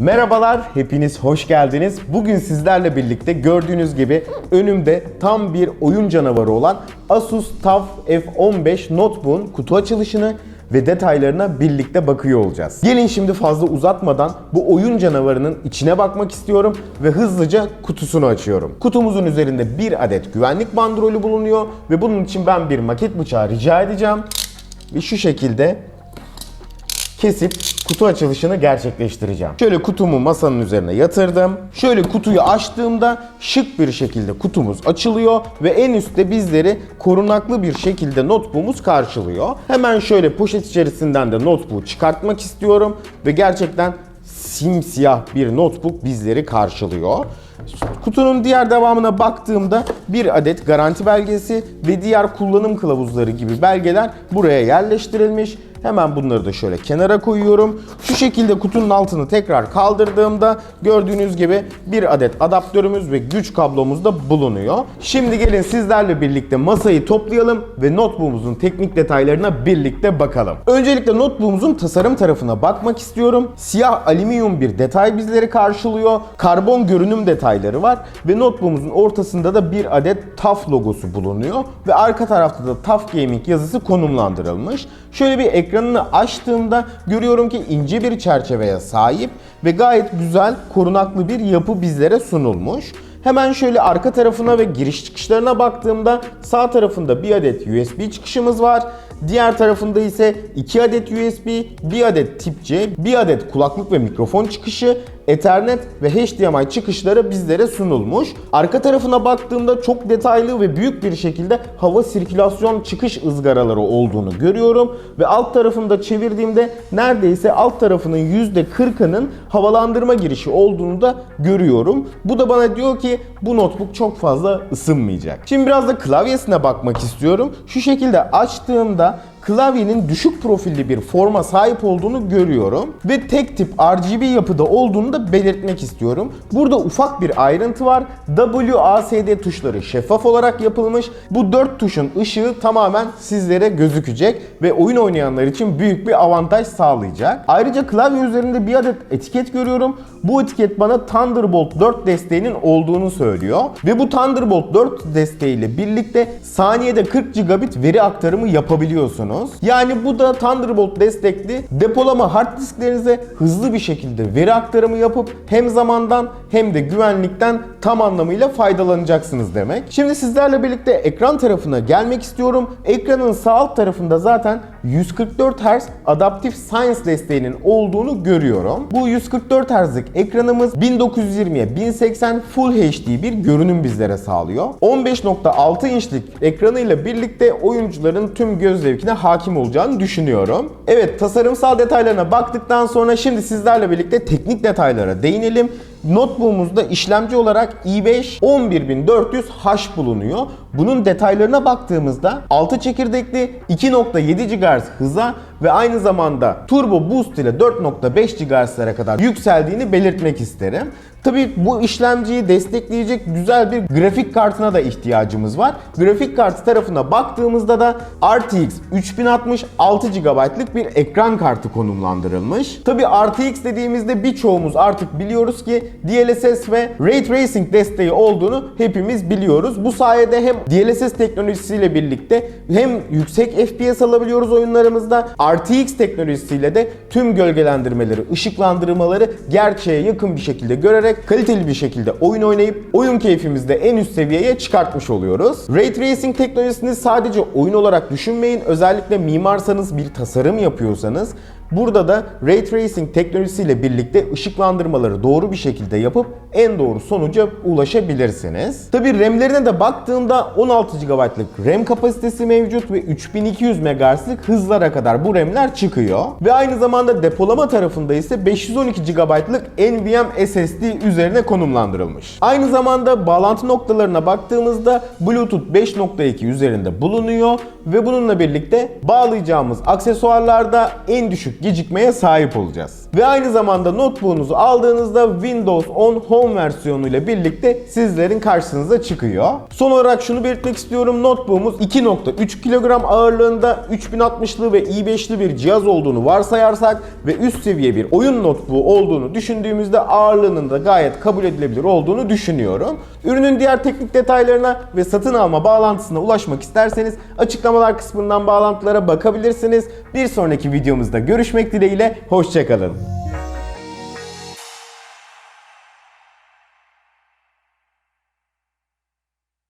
Merhabalar, hepiniz hoş geldiniz. Bugün sizlerle birlikte gördüğünüz gibi önümde tam bir oyun canavarı olan Asus TUF F15 Notebook'un kutu açılışını ve detaylarına birlikte bakıyor olacağız. Gelin şimdi fazla uzatmadan bu oyun canavarının içine bakmak istiyorum ve hızlıca kutusunu açıyorum. Kutumuzun üzerinde bir adet güvenlik bandrolü bulunuyor ve bunun için ben bir maket bıçağı rica edeceğim. Ve şu şekilde kesip kutu açılışını gerçekleştireceğim. Şöyle kutumu masanın üzerine yatırdım. Şöyle kutuyu açtığımda şık bir şekilde kutumuz açılıyor ve en üstte bizleri korunaklı bir şekilde notebook'umuz karşılıyor. Hemen şöyle poşet içerisinden de notebook'u çıkartmak istiyorum ve gerçekten simsiyah bir notebook bizleri karşılıyor. Kutunun diğer devamına baktığımda bir adet garanti belgesi ve diğer kullanım kılavuzları gibi belgeler buraya yerleştirilmiş. Hemen bunları da şöyle kenara koyuyorum. Şu şekilde kutunun altını tekrar kaldırdığımda gördüğünüz gibi bir adet adaptörümüz ve güç kablomuz da bulunuyor. Şimdi gelin sizlerle birlikte masayı toplayalım ve notebook'umuzun teknik detaylarına birlikte bakalım. Öncelikle notebook'umuzun tasarım tarafına bakmak istiyorum. Siyah alüminyum bir detay bizleri karşılıyor. Karbon görünüm detayları var ve notebook'umuzun ortasında da bir adet TUF logosu bulunuyor ve arka tarafta da TUF Gaming yazısı konumlandırılmış. Şöyle bir ekranını açtığımda görüyorum ki ince bir çerçeveye sahip ve gayet güzel korunaklı bir yapı bizlere sunulmuş. Hemen şöyle arka tarafına ve giriş çıkışlarına baktığımda sağ tarafında bir adet USB çıkışımız var. Diğer tarafında ise 2 adet USB, 1 adet tip C, 1 adet kulaklık ve mikrofon çıkışı, Ethernet ve HDMI çıkışları bizlere sunulmuş. Arka tarafına baktığımda çok detaylı ve büyük bir şekilde hava sirkülasyon çıkış ızgaraları olduğunu görüyorum. Ve alt tarafında çevirdiğimde neredeyse alt tarafının %40'ının havalandırma girişi olduğunu da görüyorum. Bu da bana diyor ki bu notebook çok fazla ısınmayacak. Şimdi biraz da klavyesine bakmak istiyorum. Şu şekilde açtığımda klavyenin düşük profilli bir forma sahip olduğunu görüyorum ve tek tip RGB yapıda olduğunu da belirtmek istiyorum. Burada ufak bir ayrıntı var. WASD tuşları şeffaf olarak yapılmış. Bu dört tuşun ışığı tamamen sizlere gözükecek ve oyun oynayanlar için büyük bir avantaj sağlayacak. Ayrıca klavye üzerinde bir adet etiket görüyorum. Bu etiket bana Thunderbolt 4 desteğinin olduğunu söylüyor ve bu Thunderbolt 4 desteğiyle birlikte saniyede 40 gigabit veri aktarımı yapabiliyorsunuz. Yani bu da Thunderbolt destekli depolama hard disklerinize hızlı bir şekilde veri aktarımı yapıp hem zamandan hem de güvenlikten tam anlamıyla faydalanacaksınız demek. Şimdi sizlerle birlikte ekran tarafına gelmek istiyorum. Ekranın sağ alt tarafında zaten 144 Hz Adaptive Science desteğinin olduğunu görüyorum. Bu 144 Hz'lik ekranımız 1920'ye 1080 Full HD bir görünüm bizlere sağlıyor. 15.6 inçlik ekranıyla birlikte oyuncuların tüm göz zevkine hakim olacağını düşünüyorum. Evet tasarımsal detaylarına baktıktan sonra şimdi sizlerle birlikte teknik detaylara değinelim. Notebook'umuzda işlemci olarak i5 11400H bulunuyor. Bunun detaylarına baktığımızda 6 çekirdekli 2.7 GHz hıza ve aynı zamanda Turbo Boost ile 4.5 GHz'lere kadar yükseldiğini belirtmek isterim. Tabi bu işlemciyi destekleyecek güzel bir grafik kartına da ihtiyacımız var. Grafik kartı tarafına baktığımızda da RTX 3060 6 GB'lık bir ekran kartı konumlandırılmış. Tabi RTX dediğimizde birçoğumuz artık biliyoruz ki DLSS ve Ray Tracing desteği olduğunu hepimiz biliyoruz. Bu sayede hem DLSS teknolojisiyle birlikte hem yüksek FPS alabiliyoruz oyunlarımızda. RTX teknolojisiyle de tüm gölgelendirmeleri, ışıklandırmaları gerçeğe yakın bir şekilde görerek kaliteli bir şekilde oyun oynayıp oyun keyfimizi de en üst seviyeye çıkartmış oluyoruz. Ray Tracing teknolojisini sadece oyun olarak düşünmeyin. Özellikle mimarsanız, bir tasarım yapıyorsanız Burada da Ray Tracing teknolojisiyle birlikte ışıklandırmaları doğru bir şekilde yapıp en doğru sonuca ulaşabilirsiniz. Tabi RAM'lerine de baktığımda 16 GB'lık RAM kapasitesi mevcut ve 3200 MHz'lik hızlara kadar bu RAM'ler çıkıyor. Ve aynı zamanda depolama tarafında ise 512 GB'lık NVMe SSD üzerine konumlandırılmış. Aynı zamanda bağlantı noktalarına baktığımızda Bluetooth 5.2 üzerinde bulunuyor ve bununla birlikte bağlayacağımız aksesuarlarda en düşük gecikmeye sahip olacağız. Ve aynı zamanda notebook'unuzu aldığınızda Windows 10 Home versiyonu ile birlikte sizlerin karşınıza çıkıyor. Son olarak şunu belirtmek istiyorum. Notebook'umuz 2.3 kilogram ağırlığında 3060'lı ve i5'li bir cihaz olduğunu varsayarsak ve üst seviye bir oyun notebook olduğunu düşündüğümüzde ağırlığının da gayet kabul edilebilir olduğunu düşünüyorum. Ürünün diğer teknik detaylarına ve satın alma bağlantısına ulaşmak isterseniz açıklamalar kısmından bağlantılara bakabilirsiniz. Bir sonraki videomuzda görüşmek dileğiyle hoşçakalın.